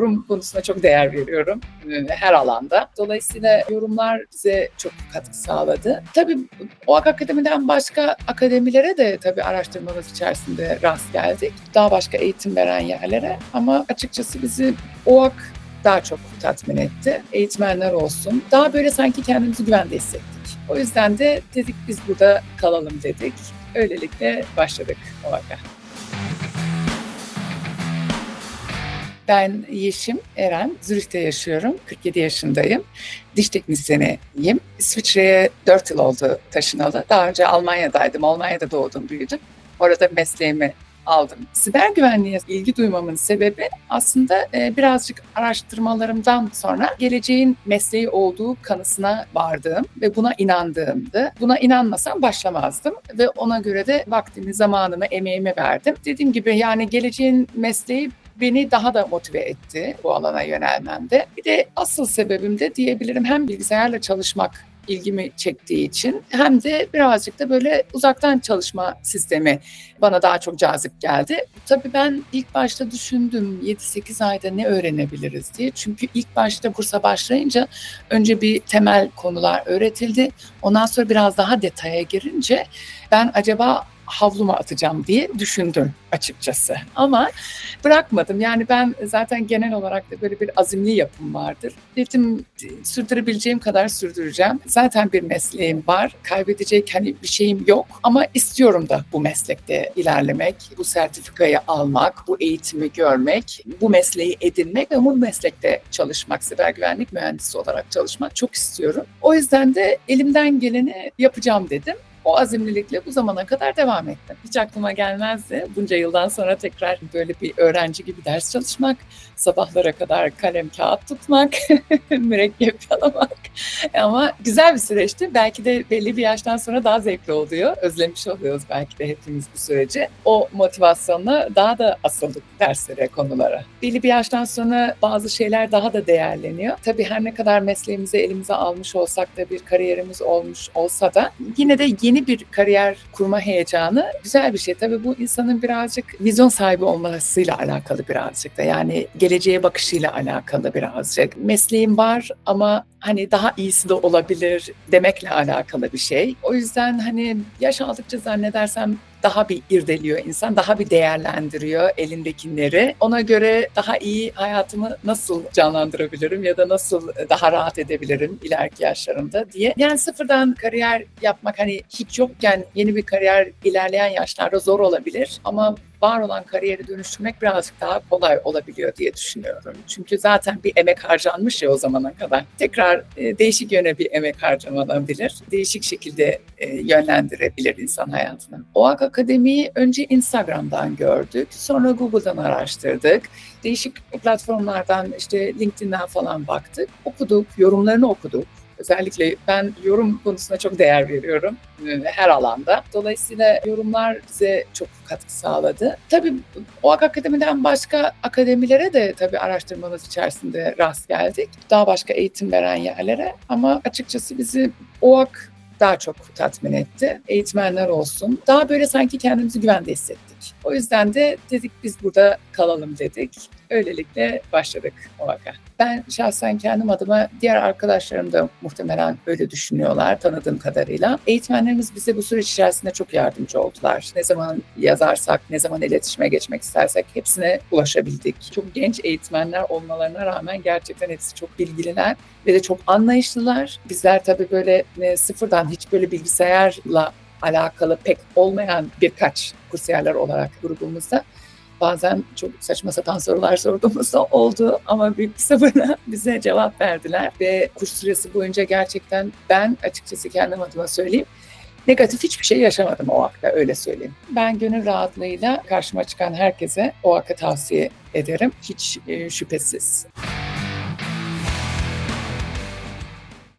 yorum konusuna çok değer veriyorum e, her alanda. Dolayısıyla yorumlar bize çok katkı sağladı. Tabii OAK Akademi'den başka akademilere de tabii araştırmamız içerisinde rast geldik. Daha başka eğitim veren yerlere ama açıkçası bizi OAK daha çok tatmin etti. Eğitmenler olsun. Daha böyle sanki kendimizi güvende hissettik. O yüzden de dedik biz burada kalalım dedik. Öylelikle başladık OAK'a. Ben Yeşim Eren, Zürih'te yaşıyorum. 47 yaşındayım. Diş teknisyeniyim. İsviçre'ye 4 yıl oldu taşınalı. Daha önce Almanya'daydım. Almanya'da doğdum, büyüdüm. Orada mesleğimi aldım. Siber güvenliğe ilgi duymamın sebebi aslında e, birazcık araştırmalarımdan sonra geleceğin mesleği olduğu kanısına vardığım ve buna inandığımdı. Buna inanmasam başlamazdım ve ona göre de vaktimi, zamanımı, emeğimi verdim. Dediğim gibi yani geleceğin mesleği beni daha da motive etti bu alana yönelmemde. Bir de asıl sebebim de diyebilirim hem bilgisayarla çalışmak ilgimi çektiği için hem de birazcık da böyle uzaktan çalışma sistemi bana daha çok cazip geldi. Tabii ben ilk başta düşündüm 7-8 ayda ne öğrenebiliriz diye. Çünkü ilk başta kursa başlayınca önce bir temel konular öğretildi. Ondan sonra biraz daha detaya girince ben acaba havluma atacağım diye düşündüm açıkçası. Ama bırakmadım. Yani ben zaten genel olarak da böyle bir azimli yapım vardır. Dedim sürdürebileceğim kadar sürdüreceğim. Zaten bir mesleğim var. Kaybedecek hani bir şeyim yok. Ama istiyorum da bu meslekte ilerlemek, bu sertifikayı almak, bu eğitimi görmek, bu mesleği edinmek ve bu meslekte çalışmak, siber güvenlik mühendisi olarak çalışmak çok istiyorum. O yüzden de elimden geleni yapacağım dedim o azimlilikle bu zamana kadar devam ettim. Hiç aklıma gelmezdi bunca yıldan sonra tekrar böyle bir öğrenci gibi ders çalışmak, sabahlara kadar kalem kağıt tutmak, mürekkep yalamak. Ama güzel bir süreçti. Belki de belli bir yaştan sonra daha zevkli oluyor. Özlemiş oluyoruz belki de hepimiz bu süreci. O motivasyonla daha da asıldık derslere, konulara. Belli bir yaştan sonra bazı şeyler daha da değerleniyor. Tabii her ne kadar mesleğimizi elimize almış olsak da bir kariyerimiz olmuş olsa da yine de yeni bir kariyer kurma heyecanı güzel bir şey. Tabii bu insanın birazcık vizyon sahibi olmasıyla alakalı birazcık da. Yani geleceğe bakışıyla alakalı birazcık. Mesleğim var ama hani daha iyisi de olabilir demekle alakalı bir şey. O yüzden hani yaş aldıkça zannedersem daha bir irdeliyor insan, daha bir değerlendiriyor elindekileri. Ona göre daha iyi hayatımı nasıl canlandırabilirim ya da nasıl daha rahat edebilirim ileriki yaşlarımda diye. Yani sıfırdan kariyer yapmak hani hiç yokken yeni bir kariyer ilerleyen yaşlarda zor olabilir ama var olan kariyeri dönüştürmek birazcık daha kolay olabiliyor diye düşünüyorum. Çünkü zaten bir emek harcanmış ya o zamana kadar. Tekrar e, değişik yöne bir emek harcamanabilir. Değişik şekilde e, yönlendirebilir insan hayatını. OAK Akademi'yi önce Instagram'dan gördük. Sonra Google'dan araştırdık. Değişik platformlardan işte LinkedIn'den falan baktık. Okuduk, yorumlarını okuduk. Özellikle ben yorum konusuna çok değer veriyorum e, her alanda. Dolayısıyla yorumlar bize çok katkı sağladı. Tabii OAK Akademi'den başka akademilere de tabii araştırmamız içerisinde rast geldik. Daha başka eğitim veren yerlere ama açıkçası bizi OAK daha çok tatmin etti. Eğitmenler olsun. Daha böyle sanki kendimizi güvende hissettik. O yüzden de dedik biz burada kalalım dedik. Öylelikle başladık OAK'a. Ben şahsen kendim adıma diğer arkadaşlarım da muhtemelen öyle düşünüyorlar tanıdığım kadarıyla. Eğitmenlerimiz bize bu süreç içerisinde çok yardımcı oldular. Ne zaman yazarsak, ne zaman iletişime geçmek istersek hepsine ulaşabildik. Çok genç eğitmenler olmalarına rağmen gerçekten hepsi çok bilgililer ve de çok anlayışlılar. Bizler tabii böyle e, sıfırdan hiç böyle bilgisayarla alakalı pek olmayan birkaç kursiyerler olarak grubumuzda bazen çok saçma sapan sorular sorduğumuzda oldu ama büyük bir sabırla bize cevap verdiler ve kurs süresi boyunca gerçekten ben açıkçası kendim adıma söyleyeyim negatif hiçbir şey yaşamadım o hakta öyle söyleyeyim. Ben gönül rahatlığıyla karşıma çıkan herkese o hakka tavsiye ederim. Hiç e, şüphesiz.